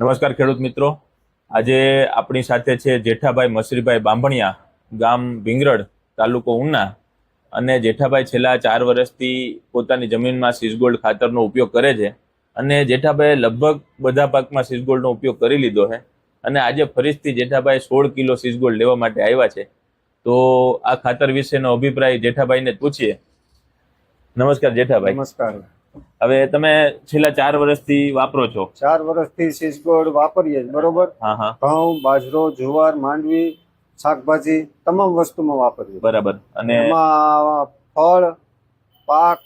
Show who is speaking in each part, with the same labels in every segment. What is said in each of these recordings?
Speaker 1: નમસ્કાર ખેડૂત મિત્રો. આજે આપણી સાથે છે જેઠાભાઈ મસરીભાઈ બાંભણિયા, ગામ ભીંગરડ, તાલુકો ઉના. અને જેઠાભાઈ છેલ્લા ચાર વર્ષથી પોતાની જમીનમાં સીસગોલ્ડ ખાતરનો ઉપયોગ કરે છે. અને જેઠાભાઈએ લગભગ બધા પાકમાં સીસગોલ્ડનો ઉપયોગ કરી લીધો છે. અને આજે ફરીથી જેઠાભાઈ સોળ કિલો સીસગોલ્ડ લેવા માટે આવ્યા છે. તો આ ખાતર વિશેનો અભિપ્રાય જેઠાભાઈને પૂછીએ. નમસ્કાર જેઠાભાઈ.
Speaker 2: નમસ્કાર.
Speaker 1: હવે તમે છેલ્લા ચાર વર્ષથી વાપરો છો.
Speaker 2: ચાર વર્ષથી સિસગોળ વાપરીએ બરોબર? ઘઉં બાજરો જુવાર માંડવી શાકભાજી તમામ વસ્તુમાં વાપરીએ.
Speaker 1: બરાબર. અને
Speaker 2: એમાં ફળ પાક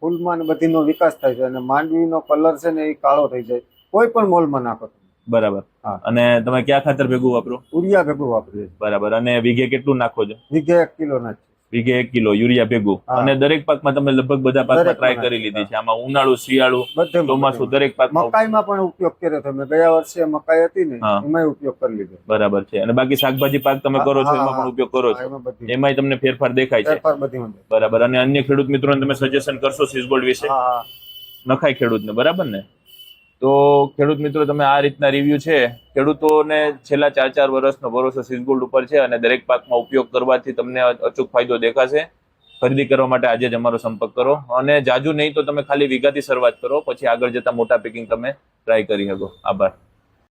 Speaker 2: ફૂલમાં ને બધીનો વિકાસ થાય છે. અને માંડવીનો કલર છે ને એ કાળો થઈ જાય. કોઈ પણ મોલમાં નાખો
Speaker 1: બરાબર.
Speaker 2: હા.
Speaker 1: અને તમે કયા ખાતર ભેગું વાપરો?
Speaker 2: ઉરિયા ભેગું વાપરીએ.
Speaker 1: બરાબર. અને વીઘે કેટલું નાખો છો?
Speaker 2: વીઘે એક કિલો નાખીએ.
Speaker 1: વીઘે એક કિલો યુરિયા ભેગું. અને દરેક પાકમાં તમે લગભગ બધા પાકમાં ટ્રાય કરી લીધી છે. આમાં ઉનાળુ શિયાળુ ચોમાસું દરેક પાક
Speaker 2: મકાઈમાં પણ ઉપયોગ કર્યો તમે. ગયા વર્ષે મકાઈ હતી ને. એમાં ઉપયોગ કરી લીધો.
Speaker 1: બરાબર છે. અને બાકી શાકભાજી પાક તમે કરો છો એમાં પણ ઉપયોગ કરો છો.
Speaker 2: એમાં
Speaker 1: એમાંય તમને ફેરફાર દેખાય છે. બરાબર. અને અન્ય ખેડૂત મિત્રોને તમે સજેશન કરશો સિસગોલ્ડ વિશે? નખાય ખેડૂતને. બરાબર ને? તો ખેડૂત મિત્રો, તમે આ રીતના રિવ્યુ છે. ખેડૂતોને છેલ્લા ચાર ચાર વર્ષનો ભરોસો સિઝગોલ્ડ ઉપર છે અને દરેક પાકમાં ઉપયોગ કરવાથી તમને અચૂક ફાયદો દેખાશે. ખરીદી કરવા માટે આજે જ અમારો સંપર્ક કરો. અને જાજુ નહીં તો તમે ખાલી વીઘાથી શરૂઆત કરો, પછી આગળ જતા મોટા પેકિંગ તમે ટ્રાય કરી શકો. આભાર.